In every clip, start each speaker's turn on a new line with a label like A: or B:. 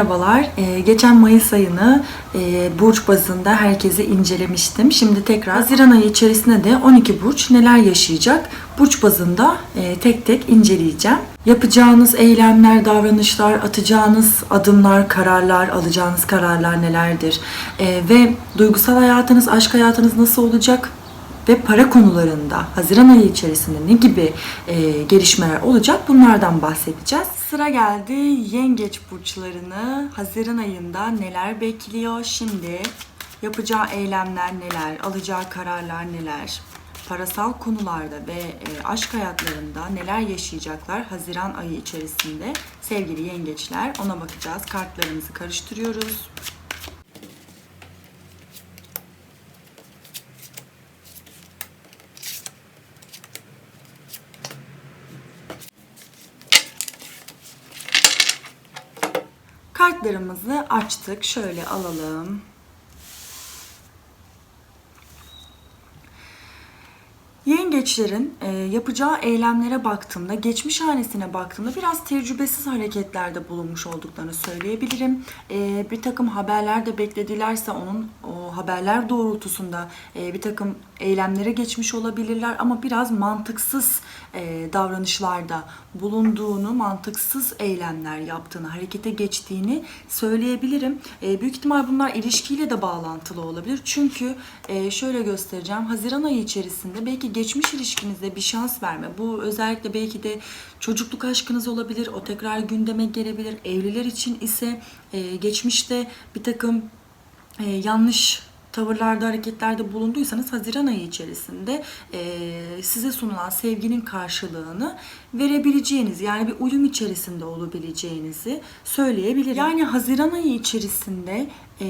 A: Merhabalar. Ee, geçen Mayıs ayını e, burç bazında herkese incelemiştim. Şimdi tekrar Haziran ayı içerisinde de 12 burç neler yaşayacak? Burç bazında e, tek tek inceleyeceğim. Yapacağınız eylemler, davranışlar, atacağınız adımlar, kararlar, alacağınız kararlar nelerdir? E, ve duygusal hayatınız, aşk hayatınız nasıl olacak? Ve para konularında Haziran ayı içerisinde ne gibi e, gelişmeler olacak bunlardan bahsedeceğiz. Sıra geldi yengeç burçlarını Haziran ayında neler bekliyor şimdi yapacağı eylemler neler, alacağı kararlar neler, parasal konularda ve e, aşk hayatlarında neler yaşayacaklar Haziran ayı içerisinde sevgili yengeçler ona bakacağız. Kartlarımızı karıştırıyoruz. Kartlarımızı açtık. Şöyle alalım. Yengeçlerin e, yapacağı eylemlere baktığımda, geçmiş hanesine baktığımda biraz tecrübesiz hareketlerde bulunmuş olduklarını söyleyebilirim. E, bir takım haberler de bekledilerse onun o haberler doğrultusunda e, bir takım eylemlere geçmiş olabilirler ama biraz mantıksız e, davranışlarda bulunduğunu, mantıksız eylemler yaptığını, harekete geçtiğini söyleyebilirim. E, büyük ihtimal bunlar ilişkiyle de bağlantılı olabilir. Çünkü e, şöyle göstereceğim. Haziran ayı içerisinde belki geçmiş ilişkinizde bir şans verme. Bu özellikle belki de çocukluk aşkınız olabilir. O tekrar gündeme gelebilir. Evliler için ise e, geçmişte bir takım e, yanlış tavırlarda, hareketlerde bulunduysanız Haziran ayı içerisinde e, size sunulan sevginin karşılığını verebileceğiniz yani bir uyum içerisinde olabileceğinizi söyleyebilirim. Yani Haziran ayı içerisinde e,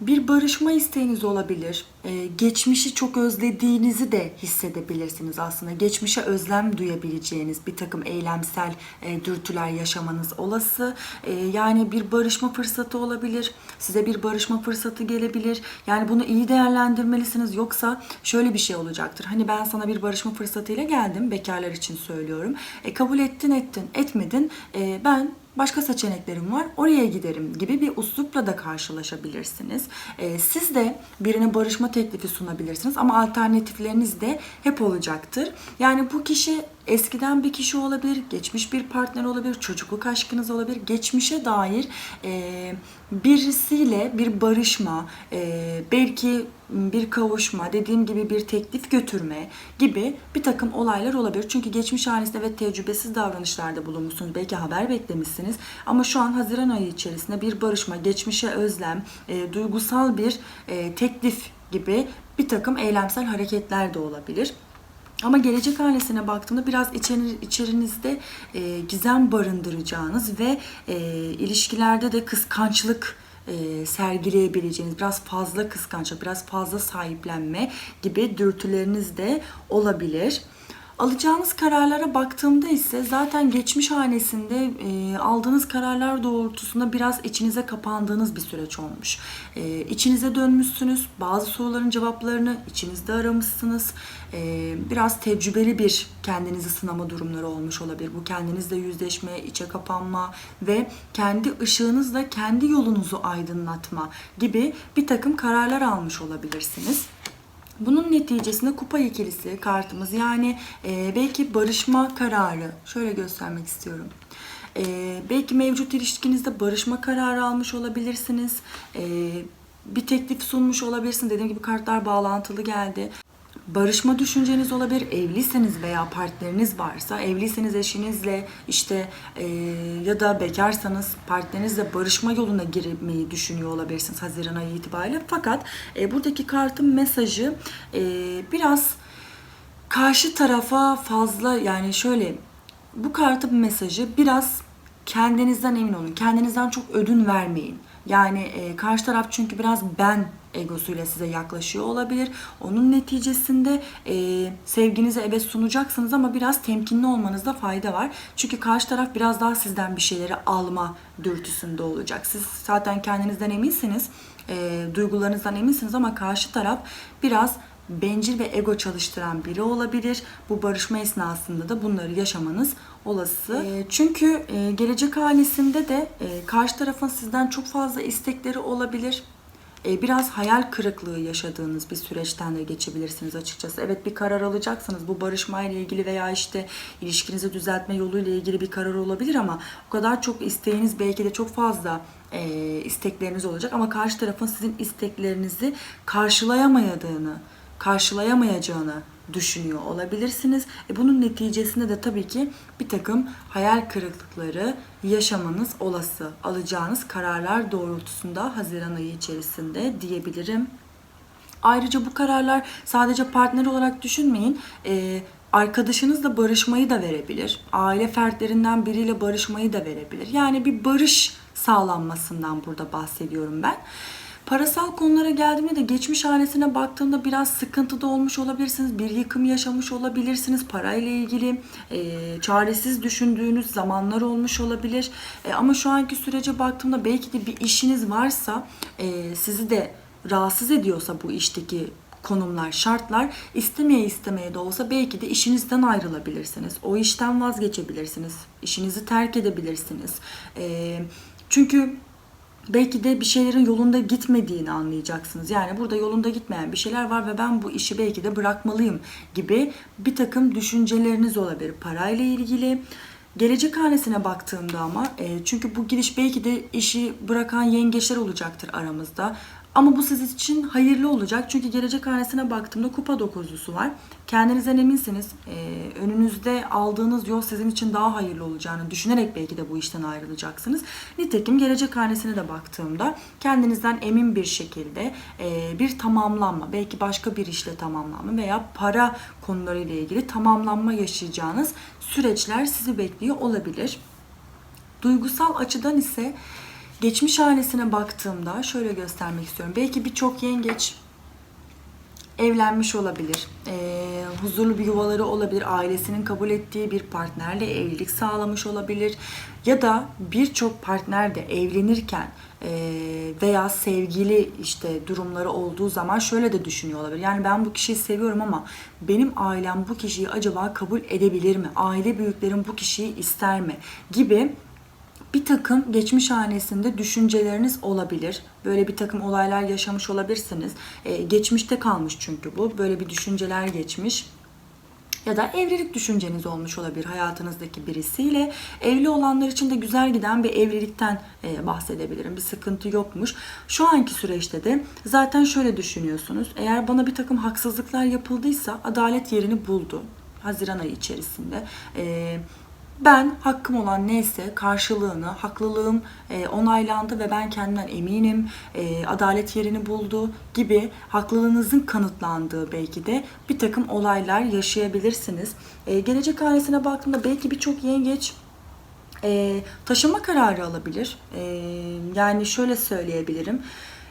A: bir barışma isteğiniz olabilir. Ee, geçmişi çok özlediğinizi de hissedebilirsiniz aslında. Geçmişe özlem duyabileceğiniz bir takım eylemsel e, dürtüler yaşamanız olası. Ee, yani bir barışma fırsatı olabilir. Size bir barışma fırsatı gelebilir. Yani bunu iyi değerlendirmelisiniz. Yoksa şöyle bir şey olacaktır. Hani ben sana bir barışma fırsatıyla geldim. Bekarlar için söylüyorum. E, kabul ettin ettin etmedin. E, ben başka seçeneklerim var oraya giderim gibi bir uslupla da karşılaşabilirsiniz. Ee, siz de birine barışma teklifi sunabilirsiniz ama alternatifleriniz de hep olacaktır. Yani bu kişi eskiden bir kişi olabilir, geçmiş bir partner olabilir, çocukluk aşkınız olabilir. Geçmişe dair e, birisiyle bir barışma, e, belki bir kavuşma, dediğim gibi bir teklif götürme gibi bir takım olaylar olabilir. Çünkü geçmiş halinizde ve tecrübesiz davranışlarda bulunmuşsunuz. Belki haber beklemişsiniz. Ama şu an Haziran ayı içerisinde bir barışma, geçmişe özlem, e, duygusal bir e, teklif gibi bir takım eylemsel hareketler de olabilir. Ama gelecek hanesine baktığımda biraz içeri, içerinizde e, gizem barındıracağınız ve e, ilişkilerde de kıskançlık e, sergileyebileceğiniz biraz fazla kıskançlık, biraz fazla sahiplenme gibi dürtüleriniz de olabilir. Alacağınız kararlara baktığımda ise zaten geçmiş hanesinde e, aldığınız kararlar doğrultusunda biraz içinize kapandığınız bir süreç olmuş. E, içinize dönmüşsünüz. Bazı soruların cevaplarını içinizde aramışsınız. E, biraz tecrübeli bir kendinizi sınama durumları olmuş olabilir. Bu kendinizle yüzleşme, içe kapanma ve kendi ışığınızla kendi yolunuzu aydınlatma gibi bir takım kararlar almış olabilirsiniz. Bunun neticesinde kupa ikilisi kartımız yani e, belki barışma kararı şöyle göstermek istiyorum. E, belki mevcut ilişkinizde barışma kararı almış olabilirsiniz. E, bir teklif sunmuş olabilirsiniz. Dediğim gibi kartlar bağlantılı geldi barışma düşünceniz olabilir. Evliyseniz veya partneriniz varsa, evliyseniz eşinizle işte e, ya da bekarsanız partnerinizle barışma yoluna girmeyi düşünüyor olabilirsiniz Haziran ayı itibariyle. Fakat e, buradaki kartın mesajı e, biraz karşı tarafa fazla yani şöyle bu kartın mesajı biraz kendinizden emin olun. Kendinizden çok ödün vermeyin. Yani e, karşı taraf çünkü biraz ben egosuyla size yaklaşıyor olabilir. Onun neticesinde e, sevginizi evet sunacaksınız ama biraz temkinli olmanızda fayda var. Çünkü karşı taraf biraz daha sizden bir şeyleri alma dürtüsünde olacak. Siz zaten kendinizden eminsiniz, e, duygularınızdan eminsiniz ama karşı taraf biraz bencil ve ego çalıştıran biri olabilir. Bu barışma esnasında da bunları yaşamanız olası. E, çünkü e, gelecek ailesinde de e, karşı tarafın sizden çok fazla istekleri olabilir. E, biraz hayal kırıklığı yaşadığınız bir süreçten de geçebilirsiniz açıkçası. Evet bir karar alacaksınız. Bu barışmayla ilgili veya işte ilişkinizi düzeltme yoluyla ilgili bir karar olabilir ama o kadar çok isteğiniz belki de çok fazla e, istekleriniz olacak ama karşı tarafın sizin isteklerinizi karşılayamayadığını, karşılayamayacağını düşünüyor olabilirsiniz. E bunun neticesinde de tabii ki bir takım hayal kırıklıkları yaşamanız olası. Alacağınız kararlar doğrultusunda Haziran ayı içerisinde diyebilirim. Ayrıca bu kararlar sadece partner olarak düşünmeyin. Ee, arkadaşınızla barışmayı da verebilir. Aile fertlerinden biriyle barışmayı da verebilir. Yani bir barış sağlanmasından burada bahsediyorum ben. Parasal konulara geldiğimde de geçmiş ailesine baktığımda biraz sıkıntıda olmuş olabilirsiniz. Bir yıkım yaşamış olabilirsiniz. Parayla ilgili e, çaresiz düşündüğünüz zamanlar olmuş olabilir. E, ama şu anki sürece baktığımda belki de bir işiniz varsa e, sizi de rahatsız ediyorsa bu işteki konumlar, şartlar istemeye istemeye de olsa belki de işinizden ayrılabilirsiniz. O işten vazgeçebilirsiniz. İşinizi terk edebilirsiniz. E, çünkü belki de bir şeylerin yolunda gitmediğini anlayacaksınız. Yani burada yolunda gitmeyen bir şeyler var ve ben bu işi belki de bırakmalıyım gibi bir takım düşünceleriniz olabilir parayla ilgili. Gelecek hanesine baktığımda ama e, çünkü bu gidiş belki de işi bırakan yengeçler olacaktır aramızda. Ama bu siz için hayırlı olacak. Çünkü gelecek hanesine baktığımda kupa dokuzlusu var. Kendinizden eminsiniz. Ee, önünüzde aldığınız yol sizin için daha hayırlı olacağını düşünerek belki de bu işten ayrılacaksınız. Nitekim gelecek hanesine de baktığımda kendinizden emin bir şekilde e, bir tamamlanma, belki başka bir işle tamamlanma veya para konularıyla ilgili tamamlanma yaşayacağınız süreçler sizi bekliyor olabilir. Duygusal açıdan ise Geçmiş ailesine baktığımda şöyle göstermek istiyorum. Belki birçok yengeç evlenmiş olabilir. Ee, huzurlu bir yuvaları olabilir. Ailesinin kabul ettiği bir partnerle evlilik sağlamış olabilir. Ya da birçok partner de evlenirken e, veya sevgili işte durumları olduğu zaman şöyle de düşünüyor olabilir. Yani ben bu kişiyi seviyorum ama benim ailem bu kişiyi acaba kabul edebilir mi? Aile büyüklerim bu kişiyi ister mi? Gibi bir takım geçmiş hanesinde düşünceleriniz olabilir. Böyle bir takım olaylar yaşamış olabilirsiniz. Ee, geçmişte kalmış çünkü bu. Böyle bir düşünceler geçmiş. Ya da evlilik düşünceniz olmuş olabilir hayatınızdaki birisiyle. Evli olanlar için de güzel giden bir evlilikten e, bahsedebilirim. Bir sıkıntı yokmuş. Şu anki süreçte de zaten şöyle düşünüyorsunuz. Eğer bana bir takım haksızlıklar yapıldıysa adalet yerini buldu. Haziran ayı içerisinde. Eee ben hakkım olan neyse karşılığını, haklılığım e, onaylandı ve ben kendimden eminim, e, adalet yerini buldu gibi haklılığınızın kanıtlandığı belki de bir takım olaylar yaşayabilirsiniz. E, gelecek ailesine baktığımda belki birçok yengeç e, taşınma kararı alabilir. E, yani şöyle söyleyebilirim.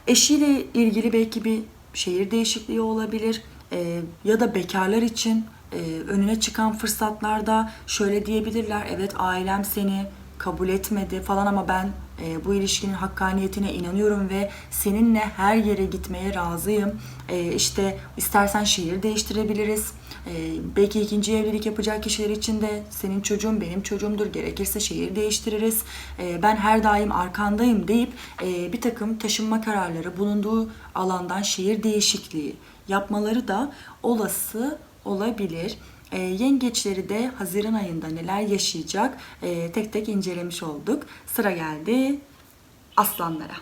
A: Eşiyle ilgili belki bir şehir değişikliği olabilir. E, ya da bekarlar için e, önüne çıkan fırsatlarda şöyle diyebilirler. Evet ailem seni kabul etmedi falan ama ben e, bu ilişkinin hakkaniyetine inanıyorum ve seninle her yere gitmeye razıyım. E, işte istersen şehir değiştirebiliriz. E, belki ikinci evlilik yapacak kişiler için de senin çocuğun benim çocuğumdur. Gerekirse şehir değiştiririz. E, ben her daim arkandayım deyip e, bir takım taşınma kararları bulunduğu alandan şehir değişikliği yapmaları da olası olabilir. E, yengeçleri de Haziran ayında neler yaşayacak e, tek tek incelemiş olduk. Sıra geldi aslanlara.